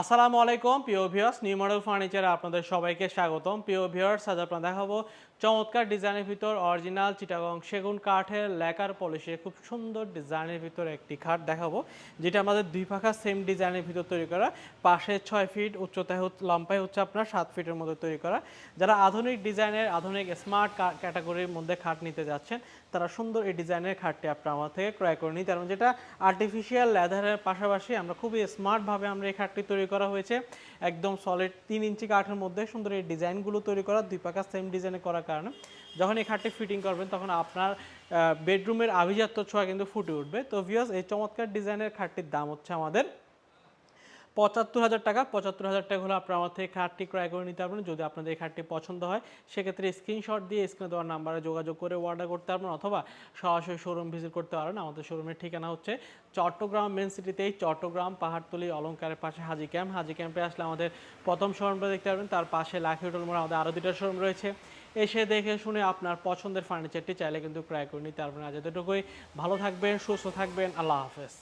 আসসালামু আলাইকুম, প্রিয় ভিউয়ার্স নিউ মডেল ফার্নিচারে আপনাদের সবাইকে স্বাগতম। প্রিয় ভিউয়ার্স আজ আপনার দেখাবো চমৎকার ডিজাইনের ভিতর অরিজিনাল চিটাগং সেগুন কাঠের লেকার পলিশে খুব সুন্দর ডিজাইনের ভিতর একটি খাট দেখাবো, যেটা আমাদের দুই পাখা সেম ডিজাইনের ভিতর তৈরি করা। পাশে ছয় ফিট উচ্চতায় লম্বায় হচ্ছে আপনার সাত ফিটের মধ্যে তৈরি করা। যারা আধুনিক ডিজাইনের আধুনিক স্মার্ট ক্যাটাগরির মধ্যে খাট নিতে যাচ্ছেন, তারা সুন্দর এই ডিজাইনের খাটটি আপনার আমার থেকে ক্রয় করে নিতে যেটা আর্টিফিশিয়াল লেদারের পাশাপাশি আমরা খুবই স্মার্টভাবে আমরা এই খাটটি তৈরি করা হয়েছে। একদম সলিড তিন ইঞ্চি কাঠের মধ্যে সুন্দর এই ডিজাইনগুলো তৈরি করা, দুই পাকা সেম ডিজাইনে করার কারণে। যখন এই খাটটি ফিটিং করবেন, তখন আপনার বেডরুমের আভিজাত্য ছোঁয়া কিন্তু ফুটে উঠবে। তো ভিওস এই চমৎকার ডিজাইনের খাটটির দাম হচ্ছে আমাদের পঁচাত্তর হাজার টাকা, পঁচাত্তর হাজার টাকা হলে আপনার আমার থেকে খাটটি ক্রয় করে নিতে পারবেন। যদি আপনাদের এই খাটটি পছন্দ হয়, সেক্ষেত্রে স্ক্রিনশট দিয়ে স্ক্রিনে দেওয়ার নাম্বারে যোগাযোগ করে অর্ডার করতে পারবেন অথবা সরাসরি শোরুম ভিজিট করতে পারেন। আমাদের শোরুমের ঠিকানা হচ্ছে চট্টগ্রাম মেন সিটিতেই চট্টগ্রাম পাহাড়তলি অলঙ্কারের পাশে হাজি ক্যাম্প হাজি ক্যাম্পে আসলে আমাদের প্রথম শোরুমটা দেখতে পারবেন। তার পাশে লাখি হোটেল মোড় আমাদের আরও দুটো শোরুম রয়েছে। এসে দেখে শুনে আপনার পছন্দের ফার্নিচারটি চাইলে কিন্তু ক্রয় করে নিতে পারবেন। আজ এতটুকুই। ভালো থাকবেন, সুস্থ থাকবেন। আল্লাহ হাফেজ।